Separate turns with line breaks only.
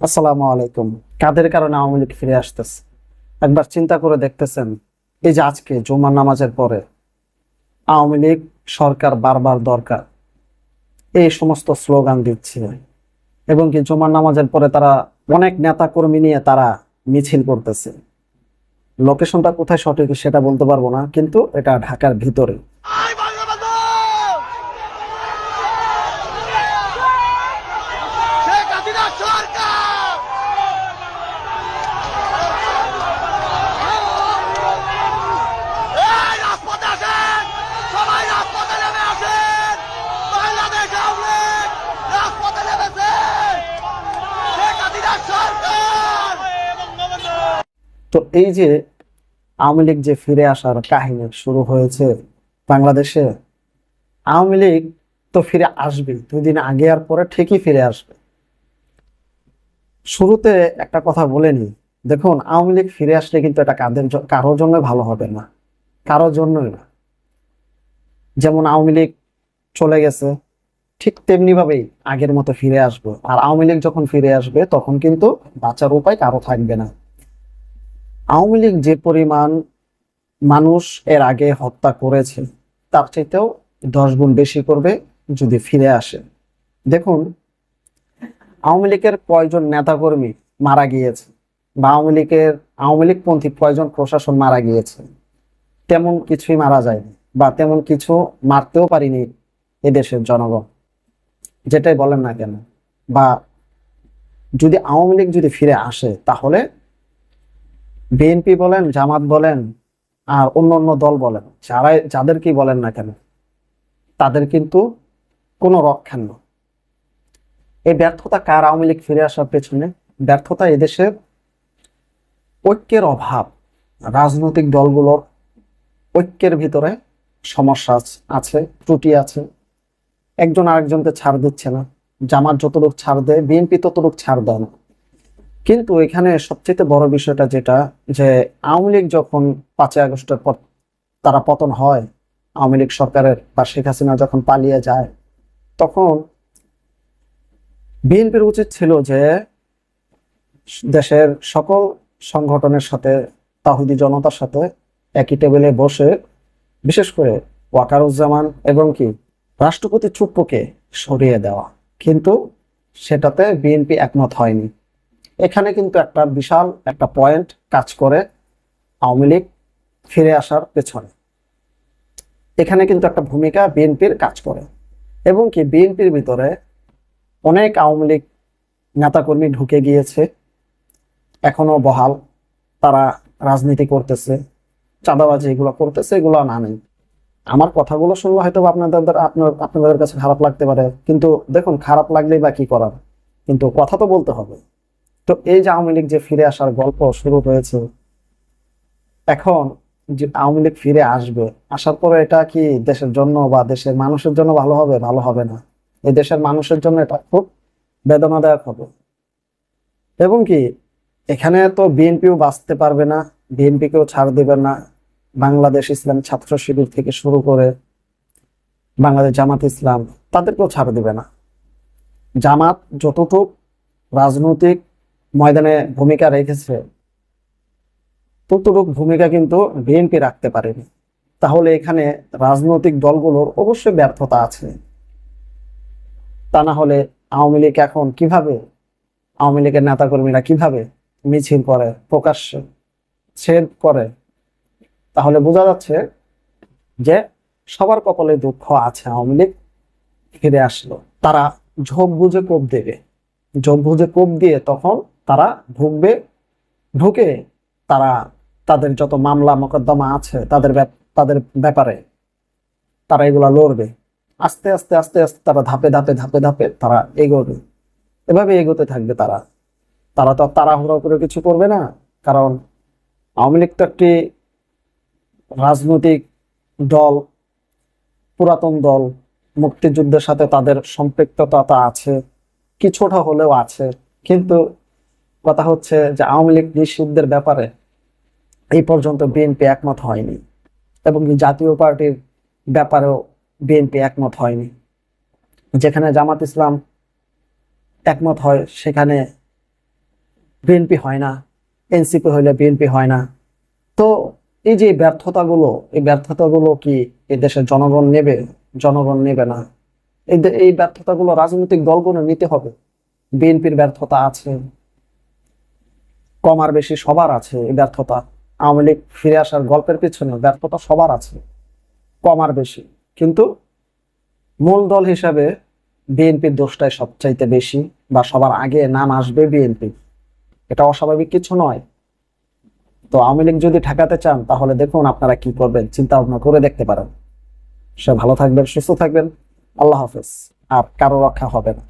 আসসালামু আলাইকুম। কাদের কারণে আওয়ামী লীগ ফিরে আসতেছে? একবার চিন্তা করে দেখতেছেন, এই যে আজকে জুমার নামাজের পরে আওয়ামী লীগ সরকার বারবার দরকার। এই সমস্ত স্লোগান দিচ্ছে। এবং কি জুমার নামাজের পরে তারা অনেক নেতা কর্মী নিয়ে তারা মিছিল করতেছে। লোকেশনটা কোথায় সঠিক সেটা বলতে পারব না, কিন্তু এটা ঢাকার ভিতরে
আই বঙ্গবন্ধু শেখ হাসিনা সরকার এই রাজপথে আসেন সবাই রাজপথে নেমে আসেন বাংলাদেশ আওয়ামী লীগ রাজপথে নেমেছে শেখ হাসিনা সরকার
তো এই যে আওয়ামী লীগ যে ফিরে আসার কাহিনী শুরু হয়েছে বাংলাদেশে, আওয়ামী লীগ তো ফিরে আসবে দুই দিন আগে আর পরে ঠিকই ফিরে আসবে। শুরুতে একটা কথা বলে নি দেখুন, আওয়ামী লীগ ফিরে আসলে কিন্তু এটা কাদের কারোর জন্য ভালো হবে না, কারোর জন্যই না। যেমন আওয়ামী লীগ চলে গেছে, ঠিক তেমনি ভাবেই আগের মতো ফিরে আসব। আর আওয়ামী লীগ যখন ফিরে আসবে, তখন কিন্তু বাঁচার উপায় কারও থাকবে না। আওয়ামী লীগ যে পরিমাণ মানুষ এর আগে হত্যা করেছে, তার চাইতেও দশ গুণ বেশি করবে যদি ফিরে আসে। দেখুন, আওয়ামী লীগের কয়জন নেতাকর্মী মারা গিয়েছে বা আওয়ামী লীগের আওয়ামী লীগপন্থী কয়জন প্রশাসন মারা গিয়েছে, তেমন কিছুই মারা যায়নি বা তেমন কিছু মারতেও পারিনি এদেশের জনগণ। যেটাই বলেন না কেন, বা যদি আওয়ামী লীগ যদি ফিরে আসে, তাহলে বিএনপি বলেন, জামাত বলেন, আর অন্য অন্য দল বলেন, যারাই, যাদেরকেই বলেন না কেন, তাদের কিন্তু কোনো রক্ষান নেই। এই ব্যর্থতা কার আওয়ামী লীগ ফিরে আসার পেছনে? ব্যর্থতা এদেশের ঐক্যের অভাব, রাজনৈতিক দলগুলোর ঐক্যের ভিতরে সমস্যা আছে ত্রুটি আছে। একজন আরেকজনকে ছাড় দিচ্ছে না। জামাত যতটুক ছাড় দেয় বিএনপি ততটুক ছাড় দেয় না। কিন্তু এখানে সবচেয়ে বড় বিষয়টা যেটা, যে আওয়ামী লীগ যখন পাঁচই আগস্টের পর তারা পতন হয়, আওয়ামী লীগ সরকারের বা শেখ হাসিনা যখন পালিয়ে যায়, তখন বিএনপির উচিত ছিল যে দেশের সকল সংগঠনের সাথে, তাহুদি জনতার সাথে একই টেবিলে বসে, বিশেষ করে ওয়াকারুজ্জামান এবং কি, রাষ্ট্রপতি চুপ্পকে সরিয়ে দেওয়া। কিন্তু সেটাতে বিএনপি একমত হয়নি। এখানে কিন্তু একটা বিশাল একটা পয়েন্ট কাজ করে আওয়ামী লীগ ফিরে আসার পেছনে। এখানে কিন্তু একটা ভূমিকা বিএনপির কাজ করে এবং কি বিএনপির ভিতরে অনেক আওয়ামী লীগ নেতাকর্মী ঢুকে গিয়েছে। এখনও বহাল, তারা রাজনীতি করতেছে, চাঁদাবাজি এগুলো করতেছে, এগুলো না নেই। আমার কথাগুলো শুনলে হয়তো আপনাদের, আপনার, আপনাদের কাছে খারাপ লাগতে পারে, কিন্তু দেখুন, খারাপ লাগলেই বা কি করার? কিন্তু কথা তো বলতে হবে। তো এই যে আওয়ামী লীগ যে ফিরে আসার গল্প শুরু হয়েছে, এখন যে আওয়ামী লীগ ফিরে আসবে, আসার পরে এটা কি দেশের জন্য বা দেশের মানুষের জন্য ভালো হবে? ভালো হবে না। এই দেশের মানুষের জন্য এটা খুব বেদনাদায়ক হবে। এবং কি, এখানে তো বিএনপিও বাঁচতে পারবে না, বিএনপিকেও ছাড় দেবে না। বাংলাদেশ ইসলাম ছাত্র শিবির থেকে শুরু করে বাংলাদেশ জামাত ইসলাম, তাদেরকেও ছাড় দেবে না। জামাত যতটুক রাজনৈতিক ময়দানে ভূমিকা রেখেছে, ততটুক ভূমিকা কিন্তু বিএনপি রাখতে পারেনি। তাহলে এখানে রাজনৈতিক দলগুলোর অবশ্যই ব্যর্থতা আছে। তা না হলে আওয়ামী লীগ এখন কীভাবে, আওয়ামী লীগের নেতাকর্মীরা কীভাবে মিছিল করে, প্রকাশ্যে ছেদ করে? তাহলে বোঝা যাচ্ছে যে সবার কপালে দুঃখ আছে, আওয়ামী লীগ ফিরে আসলো। তারা ঝোঁক বুঝে কোপ দেবে। ঝোঁক বুঝে কোপ দিয়ে তখন তারা ঢুকবে, ঢুকে তারা তাদের যত মামলা মোকদ্দমা আছে তাদের তাদের ব্যাপারে তারা এগুলা লড়বে। আস্তে আস্তে আস্তে আস্তে তারা ধাপে ধাপে ধাপে ধাপে তারা এগোবে। এভাবে এগোতে থাকবে তারা। তারা তো তাড়াহুড়ো করে কিছু করবে না, কারণ আওয়ামী লীগ তো একটি রাজনৈতিক দল, পুরাতন দল, মুক্তিযুদ্ধের সাথে তাদের সম্পৃক্ততা আছে, কিছুটা হলেও আছে, কিন্তু কথা হচ্ছে যে আওয়ামী লীগ নিষিদ্ধের ব্যাপারে এই পর্যন্ত বিএনপি একমত হয়নি এবং জাতীয় পার্টির ব্যাপারেও বিএনপি একমত হয়নি। যেখানে জামাত ইসলাম একমত হয়, সেখানে বিএনপি হয় না, এনসিপি হইলে বিএনপি হয় না। তো এই যে ব্যর্থতাগুলো, এই ব্যর্থতাগুলো কি এই দেশের জনগণ নেবে? জনগণ নেবে না। এই ব্যর্থতাগুলো রাজনৈতিক দলগুলো নিতে হবে। বিএনপির ব্যর্থতা আছে। কম আর বেশি সবার আছে এই ব্যর্থতা। আওয়ামী লীগ ফিরে আসার গল্পের পিছনে ব্যর্থতা সবার আছে, কম আর বেশি। কিন্তু মূল দল হিসাবে বিএনপির দোষটাই সবচাইতে বেশি বা সবার আগে নাম আসবে বিএনপি। এটা অস্বাভাবিক কিছু নয়। তো আওয়ামী লীগ যদি ঠেকাতে চান, তাহলে দেখুন আপনারা কি করবেন চিন্তা ভাবনা করে দেখতে পারেন। সে ভালো থাকবেন, সুস্থ থাকবেন। আল্লাহ হাফেজ। আর কারও রক্ষা হবে না।